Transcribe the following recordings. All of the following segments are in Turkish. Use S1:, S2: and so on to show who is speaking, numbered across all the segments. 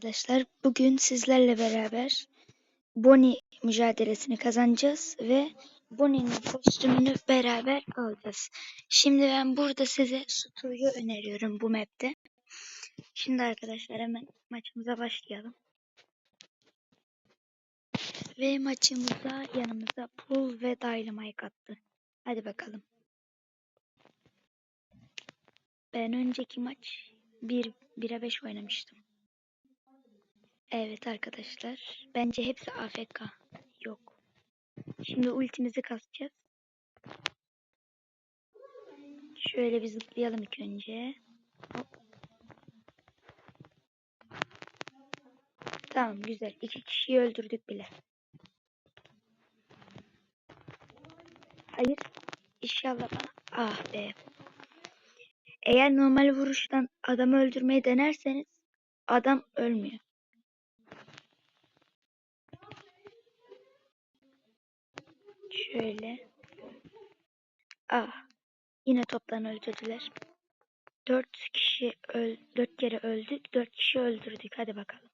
S1: arkadaşlar. Bugün sizlerle beraber Bonnie mücadelesini kazanacağız ve Bonnie'nin kostümünü beraber alacağız. Şimdi ben burada size Stu'yu öneriyorum bu map'te. Şimdi arkadaşlar hemen maçımıza başlayalım. Ve maçımıza yanımıza Pool ve Dynamite attı. Hadi bakalım. Ben önceki maç 1 1'e 5 oynamıştım. Evet arkadaşlar. Bence hepsi AFK. Yok. Şimdi ultimizi kasacağız. Şöyle bir zıplayalım ilk önce. Hop. Tamam güzel. İki kişiyi öldürdük bile. Hayır. İnşallah bana. Ah be. Eğer normal vuruştan adamı öldürmeyi denerseniz adam ölmüyor. Şöyle. Ah. Yine toptan öldürdüler. Dört kişi öl dört kere öldük. Dört kişi öldürdük. Hadi bakalım.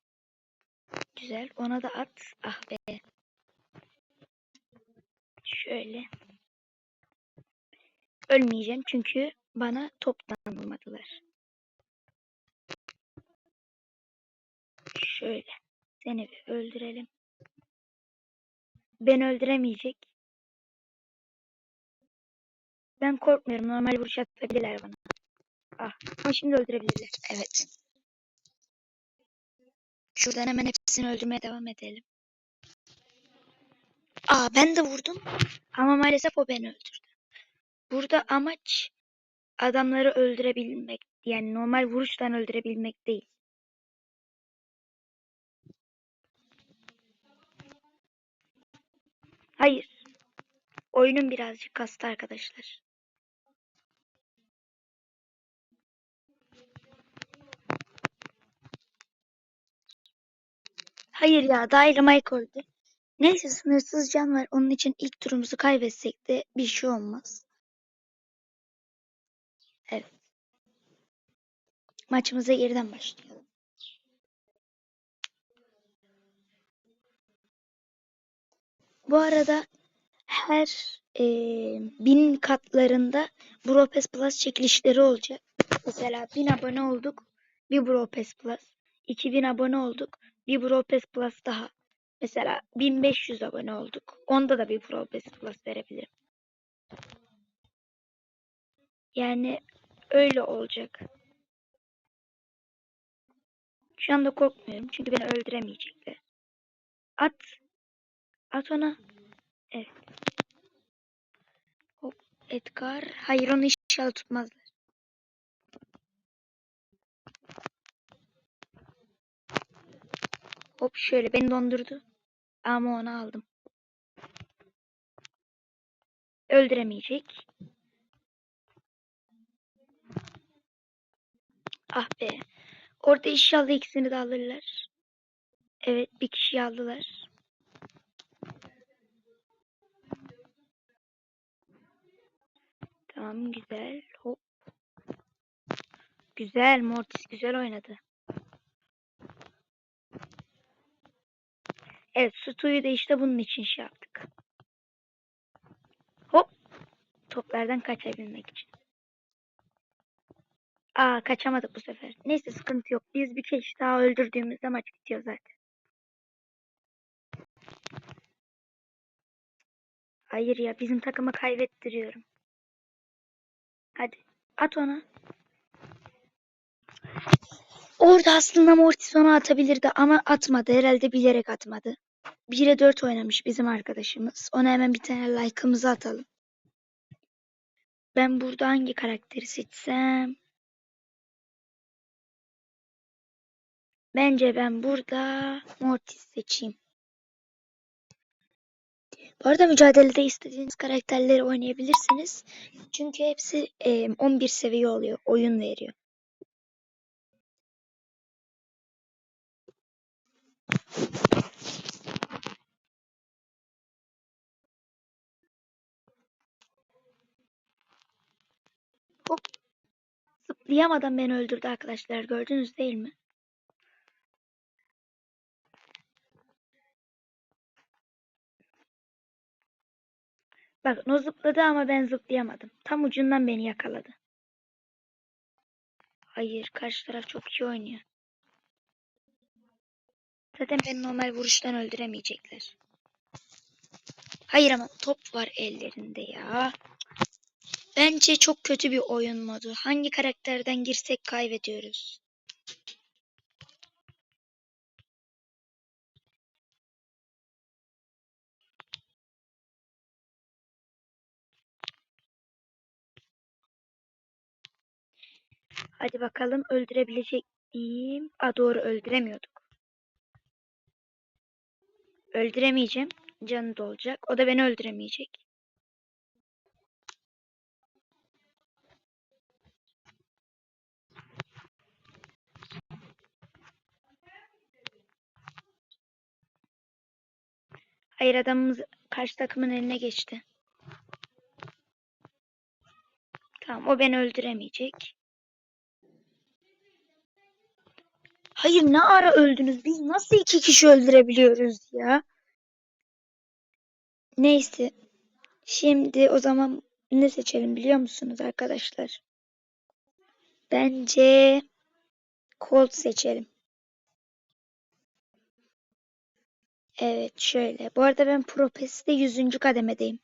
S1: Güzel. Ona da at. Ah be. Şöyle. Ölmeyeceğim çünkü bana toptan vurmadılar. Şöyle. Seni bir öldürelim. Beni öldüremeyecek. Ben korkmuyorum. Normal vuruş atabilirler bana. Ah. Ama şimdi öldürebilirler. Evet. Şuradan hemen hepsini öldürmeye devam edelim. Aa ben de vurdum. Ama maalesef o beni öldürdü. Burada amaç adamları öldürebilmek. Yani normal vuruştan öldürebilmek değil. Hayır. Oyunun birazcık kastı arkadaşlar. Hayır ya Dynamite öldü. Neyse sınırsız can var. Onun için ilk turumuzu kaybetsek de bir şey olmaz. Evet. Maçımıza geriden başlayalım. Bu arada her e, bin katlarında Bropes Plus çekilişleri olacak. Mesela 1000 abone olduk. Bir Bropes Plus. 2000 abone olduk. Bir Bropes Plus daha. Mesela 1500 abone olduk. Onda da bir Bropes Plus verebilirim. Yani öyle olacak. Şu anda korkmuyorum çünkü beni öldüremeyecekler. At. At ona. Evet. Hop. Edgar. Hayır onu inşallah tutmazlar. Hop şöyle beni dondurdu. Ama onu aldım. Öldüremeyecek. Ah be. Orada inşallah ikisini de alırlar. Evet bir kişiyi aldılar. Tamam güzel. Hop. Güzel Mortis güzel oynadı. Evet Stu'yu da işte bunun için şey yaptık. Hop. Toplardan kaçabilmek için. Aa kaçamadık bu sefer. Neyse sıkıntı yok. Biz bir kişi daha öldürdüğümüzde maç bitiyor zaten. Hayır ya bizim takımı kaybettiriyorum. Hadi at ona. Orada aslında Mortis onu atabilirdi ama atmadı. Herhalde bilerek atmadı. 1'e 4 oynamış bizim arkadaşımız. Ona hemen bir tane like'ımızı atalım. Ben burada hangi karakteri seçsem? Bence ben burada Mortis seçeyim. Bu arada mücadelede istediğiniz karakterleri oynayabilirsiniz. Çünkü hepsi e, 11 seviye oluyor. Oyun veriyor. Hop. Zıplayamadan beni öldürdü arkadaşlar. Gördünüz değil mi? Bakın o zıpladı ama ben zıplayamadım. Tam ucundan beni yakaladı. Hayır karşı taraf çok iyi oynuyor. Zaten beni normal vuruştan öldüremeyecekler. Hayır ama top var ellerinde ya. Bence çok kötü bir oyun modu. Hangi karakterden girsek kaybediyoruz. Hadi bakalım öldürebilecek miyim? Aa doğru öldüremiyorduk. Öldüremeyeceğim. Canı dolacak. O da beni öldüremeyecek. Hayır adamımız karşı takımın eline geçti. Tamam o beni öldüremeyecek. Hayır ne ara öldünüz? Biz nasıl iki kişi öldürebiliyoruz ya? Neyse. Şimdi o zaman ne seçelim biliyor musunuz arkadaşlar? Bence Colt seçelim. Evet şöyle. Bu arada ben Pro PES'te 100. kademedeyim.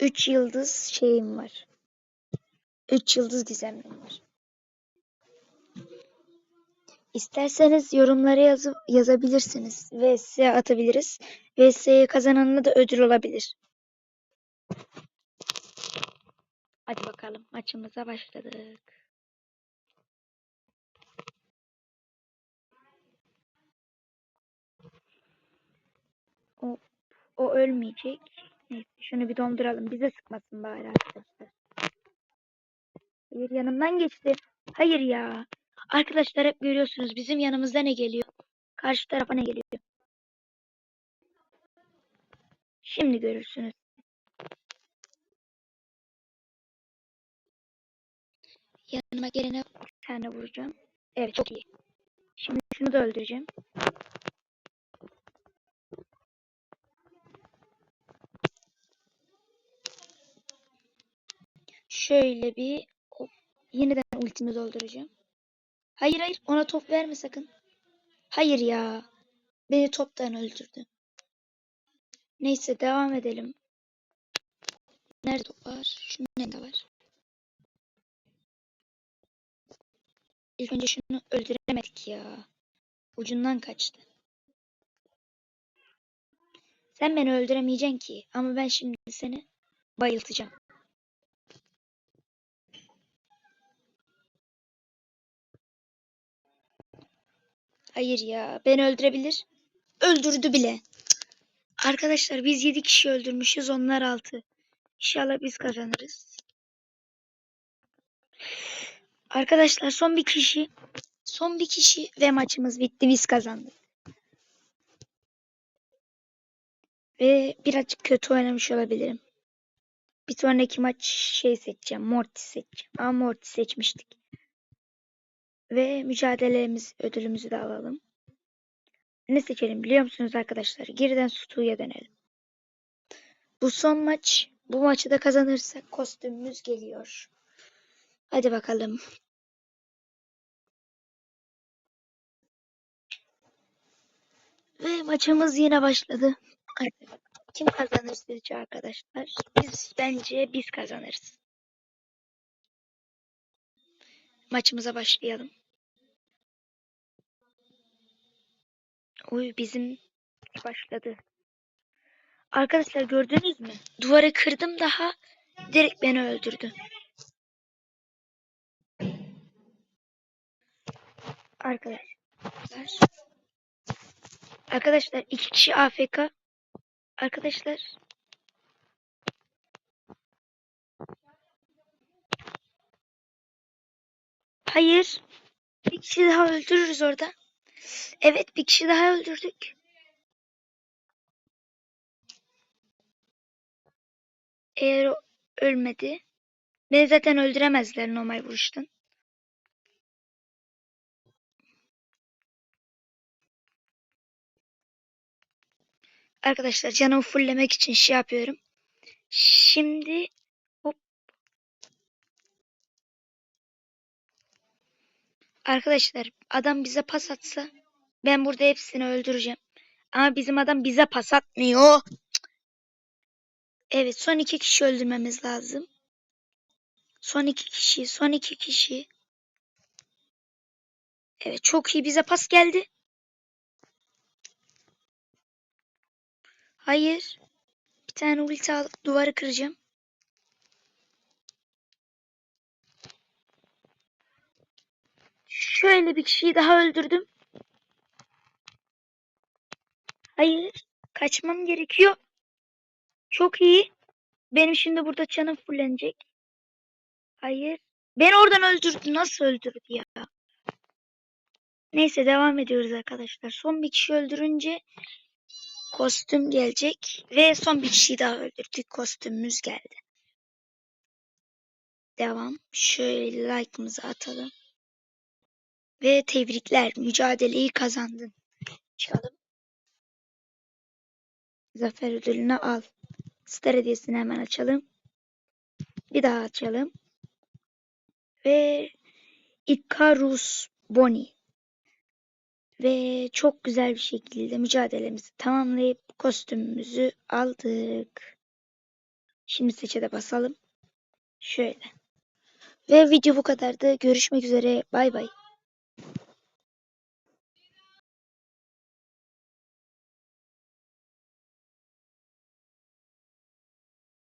S1: 3 yıldız şeyim var. 3 yıldız gizemim var. İsterseniz yorumlara yazıp yazabilirsiniz. VS atabiliriz. VS'yi kazananına da ödül olabilir. Hadi bakalım maçımıza başladık. O, o ölmeyecek. Neyse şunu bir donduralım. Bize sıkmasın bari arkadaşlar. Hayır yanımdan geçti. Hayır ya. Arkadaşlar hep görüyorsunuz bizim yanımızda ne geliyor? Karşı tarafa ne geliyor? Şimdi görürsünüz. Yanıma gelene bir tane vuracağım. Evet çok iyi. Şimdi şunu da öldüreceğim. Şöyle bir hop, yeniden ultimi dolduracağım. Hayır hayır ona top verme sakın. Hayır ya. Beni toptan öldürdü. Neyse devam edelim. Nerede top var? Şunun elinde var. İlk önce şunu öldüremedik ya. Ucundan kaçtı. Sen beni öldüremeyeceksin ki. Ama ben şimdi seni bayıltacağım. Hayır ya. Beni öldürebilir. Öldürdü bile. Arkadaşlar biz 7 kişi öldürmüşüz. Onlar 6. İnşallah biz kazanırız. Arkadaşlar son bir kişi. Son bir kişi ve maçımız bitti. Biz kazandık. Ve birazcık kötü oynamış olabilirim. Bir sonraki maç şey seçeceğim. Mortis seçeceğim. Ama Mortis seçmiştik. Ve mücadelemiz ödülümüzü de alalım. Ne seçelim biliyor musunuz arkadaşlar? Geriden Stu'ya dönelim. Bu son maç. Bu maçı da kazanırsak kostümümüz geliyor. Hadi bakalım. Ve maçımız yine başladı. Hadi. Kim kazanır sizce arkadaşlar? Biz bence biz kazanırız. Maçımıza başlayalım. Oy bizim başladı. Arkadaşlar gördünüz mü? Duvarı kırdım daha direkt beni öldürdü. Arkadaşlar. Arkadaşlar iki kişi AFK. Arkadaşlar. Hayır. Bir kişi daha öldürürüz orada. Evet bir kişi daha öldürdük. Eğer o ölmedi. Beni zaten öldüremezler normal vuruştan. Arkadaşlar canımı fulllemek için şey yapıyorum. Şimdi hop. Arkadaşlar adam bize pas atsa ben burada hepsini öldüreceğim. Ama bizim adam bize pas atmıyor. Evet son iki kişi öldürmemiz lazım. Son iki kişi, son iki kişi. Evet çok iyi bize pas geldi. Hayır. Bir tane ulti alıp duvarı kıracağım. Şöyle bir kişiyi daha öldürdüm. Hayır. Kaçmam gerekiyor. Çok iyi. Benim şimdi burada canım fullenecek. Hayır. Ben oradan öldürdü. Nasıl öldürdü ya? Neyse devam ediyoruz arkadaşlar. Son bir kişi öldürünce kostüm gelecek. Ve son bir kişiyi daha öldürdük. Kostümümüz geldi. Devam. Şöyle like'ımızı atalım. Ve tebrikler. Mücadeleyi kazandın. Çalım. Zafer ödülünü al. Star hediyesini hemen açalım. Bir daha açalım. Ve Icarus Boni. Ve çok güzel bir şekilde mücadelemizi tamamlayıp kostümümüzü aldık. Şimdi seçe de basalım. Şöyle. Ve video bu kadardı. Görüşmek üzere. Bay bay.